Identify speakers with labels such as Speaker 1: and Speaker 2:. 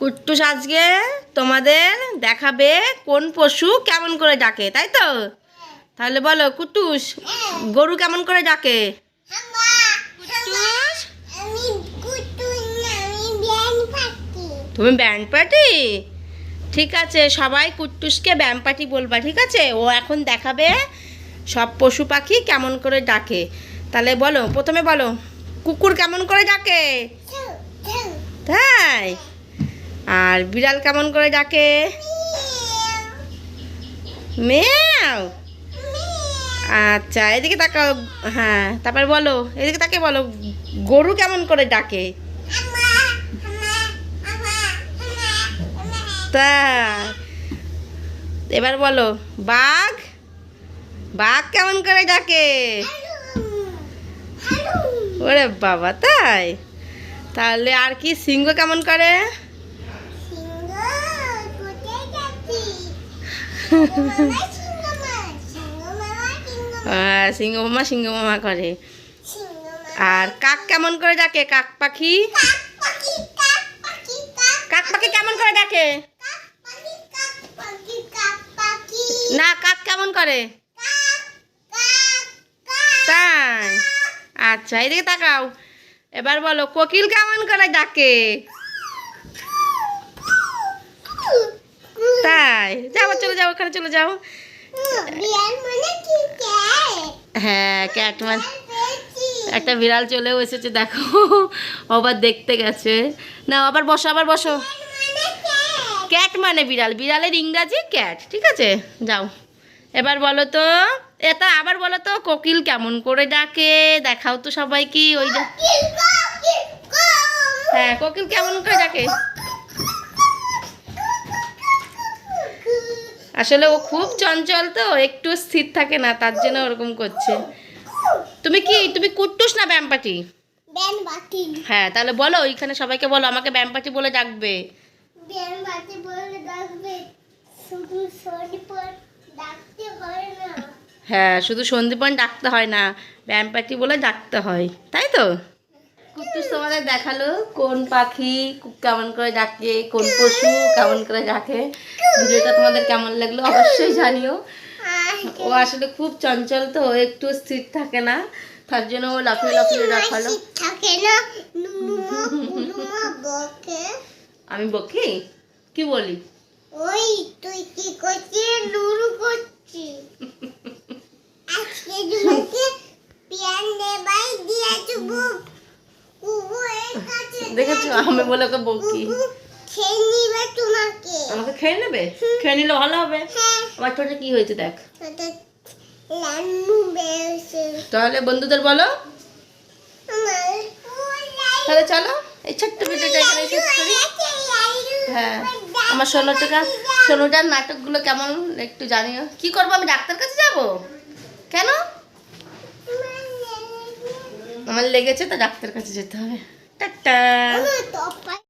Speaker 1: কুট্টুস আজকে তোমাদের দেখাবে কোন পশু কেমন করে ডাকে তাই তো? তাহলে বলো কুটুস গরু কেমন করে ডাকে? তুমি ব্যান্ড পার্টি? ঠিক আছে সবাই কুট্টুসকে ব্যায়াম পার্টি বলবা ঠিক আছে? ও এখন দেখাবে সব পশু পাখি কেমন করে ডাকে। তাহলে বলো প্রথমে বলো কুকুর কেমন করে ডাকে? তাই? আর বিড়াল কেমন করে ডাকে? মেয়াও। আচ্ছা এদিকে তাকাও। হ্যাঁ তারপর বলো, এদিকে তাকে বলো, গরু কেমন করে ডাকে? তা, এবার বলো, বাঘ? বাঘ কেমন করে ডাকে? ওরে বাবা, তাই? তাহলে আর কি সিংহ কেমন করে? সিংহ মামা সিংহ মামা করে। আর কাক কেমন করে ডাকে? কাক পাখি? কাক পাখি কেমন করে ডাকে? না, কাক কেমন করে? তাই। আচ্ছা এদিকে তাকাও। এবার বলো, কোকিল কেমন করে ডাকে? যাও চলে যাও ওখানে চলে যাও। হ্যাঁ ক্যাট মানে একটা বিড়াল চলেও এসেছে দেখো। আবার দেখতে গেছে। না আবার বসো আবার বসো। ক্যাট মানে বিড়াল। বিড়ালের ইংরাজি ক্যাট ঠিক আছে? যাও। এবার বলো তো এটা আবার বলো তো কোকিল কেমন করে ডাকে? দেখাও তো সবাই কি ওই যে হ্যাঁ কোকিল কেমন করে ডাকে? আসলে ও খুব চঞ্চল তো একটু স্থির থাকে না তার জন্য ওরকম করছে। তুমি কি তুমি কুট্টুস না ব্যাম্পাটি? হ্যাঁ তাহলে বলো ওইখানে সবাইকে বলো আমাকে ব্যাম্পাটি বলে ডাকবে। হ্যাঁ শুধু সন্দীপন ডাকতে হয় না ব্যাম্পাটি বলে ডাকতে হয় তাই তো? তোমাদের দেখাল কোন পাখি কেমন করে ডাকে কোন পশু কেমন করে ডাকে। ভিডিওটা তোমাদের কেমন লাগল অবশ্যই জানিও। ও আসলে খুব চঞ্চল তো ও একটু স্থির থাকে না তার জন্য ও লাফিয়ে লাফিয়ে দেখাল। আমি বকি? কি বলি?
Speaker 2: ওই তুই কি করছিস? নুরু করছিস
Speaker 1: দেখেছ? আমি বলে ওকে বকি আমাকে খেয়ে নেবে? খেয়ে নিলে ভালো হবে?
Speaker 2: হ্যাঁ।
Speaker 1: আমার ঠোঁটে কি হয়েছে দেখ। তাহলে বন্ধুদের বলো। তাহলে চলো এই ছোট্ট ভিডিওটা এখানে শেষ করি। হ্যাঁ আমার ষোলোটা ষোলোটার নাটকগুলো কেমন একটু জানিও। কি করব আমি ডাক্তার কাছে যাব? কেন? আমার লেগেছে তো ডাক্তার কাছে যেতে হবে। টাটা
Speaker 2: আমার তো